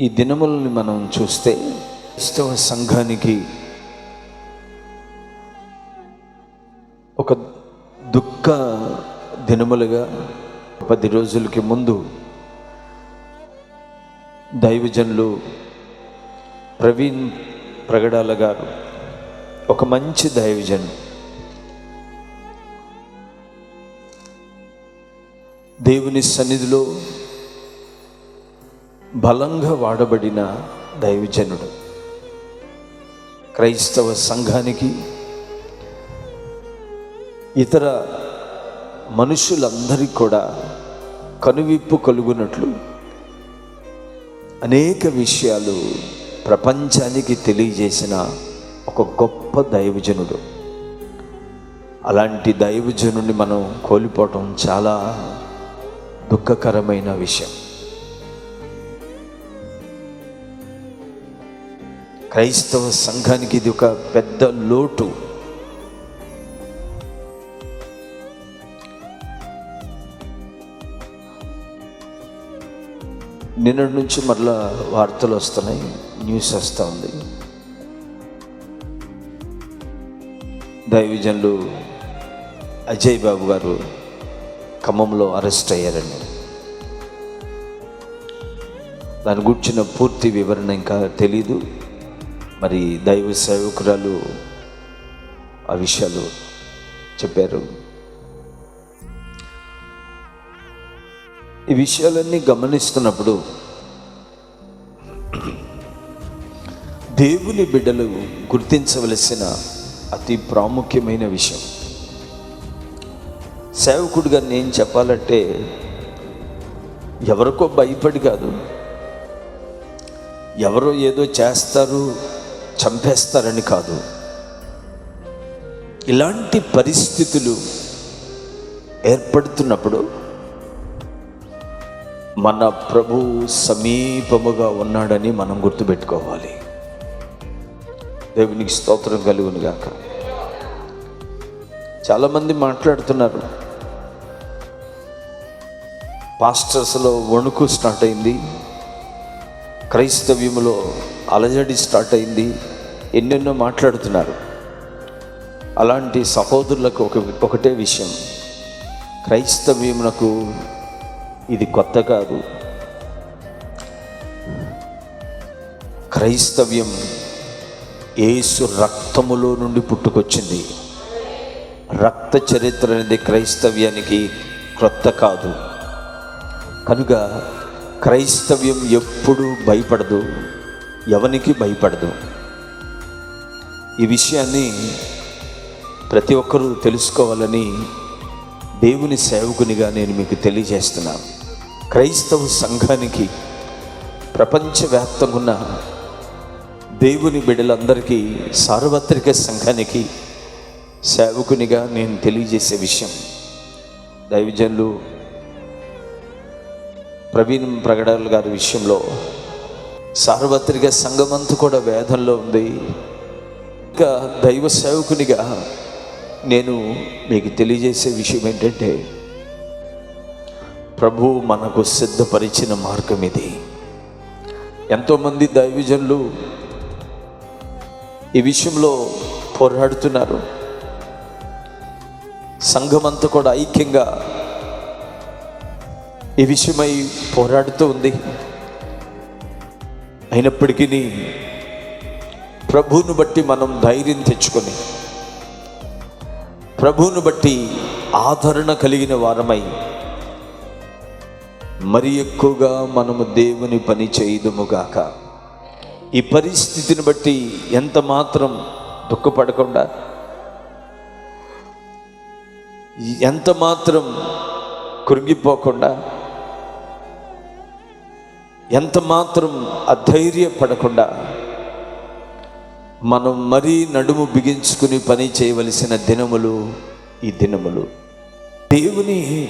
ఈ దినములని మనం చూస్తే క్రైస్తవ సంఘానికి ఒక దుఃఖ దినములుగా పది రోజులకి ముందు దైవజనులు ప్రవీణ్ ప్రగడాల గారు ఒక మంచి దైవజన్. దేవుని సన్నిధిలో బలంగా వాడబడిన దైవజనుడు. క్రైస్తవ సంఘానికి ఇతర మనుషులందరికీ కూడా కనువిప్పు కలుగునట్లు అనేక విషయాలు ప్రపంచానికి తెలియజేసిన ఒక గొప్ప దైవజనుడు. అలాంటి దైవజనుడిని మనం కోల్పోవటం చాలా దుఃఖకరమైన విషయం. క్రైస్తవ సంఘానికి ఇది ఒక పెద్ద లోటు. నిన్నటి నుంచి మరలా వార్తలు వస్తున్నాయి న్యూస్ వస్తూ ఉంది. దైవజనులు అజయ్ బాబు గారు ఖమ్మంలో అరెస్ట్ అయ్యారండి. దాని గురించిన పూర్తి వివరణ ఇంకా తెలీదు. మరి దైవ సేవకురాలు ఆ విషయాలు చెప్పారు. ఈ విషయాలన్నీ గమనిస్తున్నప్పుడు దేవుని బిడ్డలు గుర్తించవలసిన అతి ప్రాముఖ్యమైన విషయం. సేవకుడిగా నేను చెప్పాలంటే ఎవరికో భయపడి కాదు. ఎవరో ఏదో చేస్తారు చంపేస్తారని కాదు. ఇలాంటి పరిస్థితులు ఏర్పడుతున్నప్పుడు మన ప్రభు సమీపముగా ఉన్నాడని మనం గుర్తుపెట్టుకోవాలి. దేవునికి స్తోత్రం కలుగును గాక. చాలామంది మాట్లాడుతున్నారు. పాస్టర్స్లో వణుకు స్టార్ట్ అయింది. క్రైస్తవ్యములో అలజడి స్టార్ట్ అయింది. ఎన్నెన్నో మాట్లాడుతున్నారు. అలాంటి సహోదరులకు ఒక ఒకటే విషయం. క్రైస్తవ్యమునకు ఇది కొత్త కాదు. క్రైస్తవ్యం ఏసు రక్తములో నుండి పుట్టుకొచ్చింది. రక్త చరిత్ర అనేది క్రైస్తవ్యానికి క్రొత్త కాదు. కనుక క్రైస్తవ్యం ఎప్పుడూ భయపడదు ఎవనికి భయపడదు. ఈ విషయాన్ని ప్రతి ఒక్కరూ తెలుసుకోవాలని దేవుని సేవకునిగా నేను మీకు తెలియజేస్తున్నాను. క్రైస్తవ సంఘానికి ప్రపంచవ్యాప్తంగా ఉన్న దేవుని బిడ్డలందరికీ సార్వత్రిక సంఘానికి సేవకునిగా నేను తెలియజేసే విషయం. దైవజనులు ప్రవీణ్ ప్రగడాల గారి విషయంలో సార్వత్రిక సంఘమంతా కూడా వేదంలో ఉంది. ఇంకా దైవ సేవకునిగా నేను మీకు తెలియజేసే విషయం ఏంటంటే ప్రభు మనకు సిద్ధపరిచిన మార్గం ఇది. ఎంతోమంది దైవజనులు ఈ విషయంలో పోరాడుతున్నారు. సంఘమంతా కూడా ఐక్యంగా ఈ విషయమై పోరాడుతూ ఉంది. అయినప్పటికీ ప్రభువును బట్టి మనం ధైర్యం తెచ్చుకొని ప్రభువును బట్టి ఆదరణ కలిగిన వారమై మరి ఎక్కువగా మనము దేవుని పని చేయదుముగాక ఈ పరిస్థితిని బట్టి ఎంత మాత్రం దుఃఖపడకుండా ఎంత మాత్రం కృంగిపోకుండా ఎంత మాత్రం అధైర్యపడకుండా మనం మరీ నడుము బిగించుకుని పని చేయవలసిన దినములు ఈ దినములు. దేవుని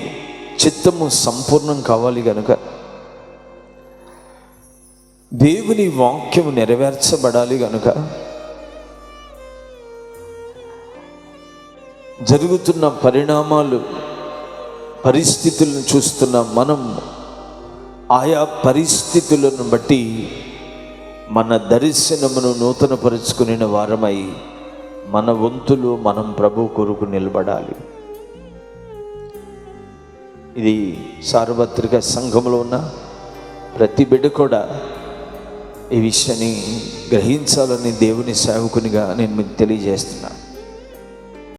చిత్తము సంపూర్ణం కావాలి కనుక దేవుని వాక్యము నెరవేర్చబడాలి కనుక జరుగుతున్న పరిణామాలు పరిస్థితులను చూస్తున్న మనం ఆయా పరిస్థితులను బట్టి మన దర్శనమును నూతనపరుచుకుని వారమై మన వంతులు మనం ప్రభు కొరకు నిలబడాలి. ఇది సార్వత్రిక సంఘంలో ఉన్న ప్రతి బిడ్డ కూడా ఈ విషయాన్ని గ్రహించాలని దేవుని సేవకునిగా నేను మీకు తెలియజేస్తున్నాను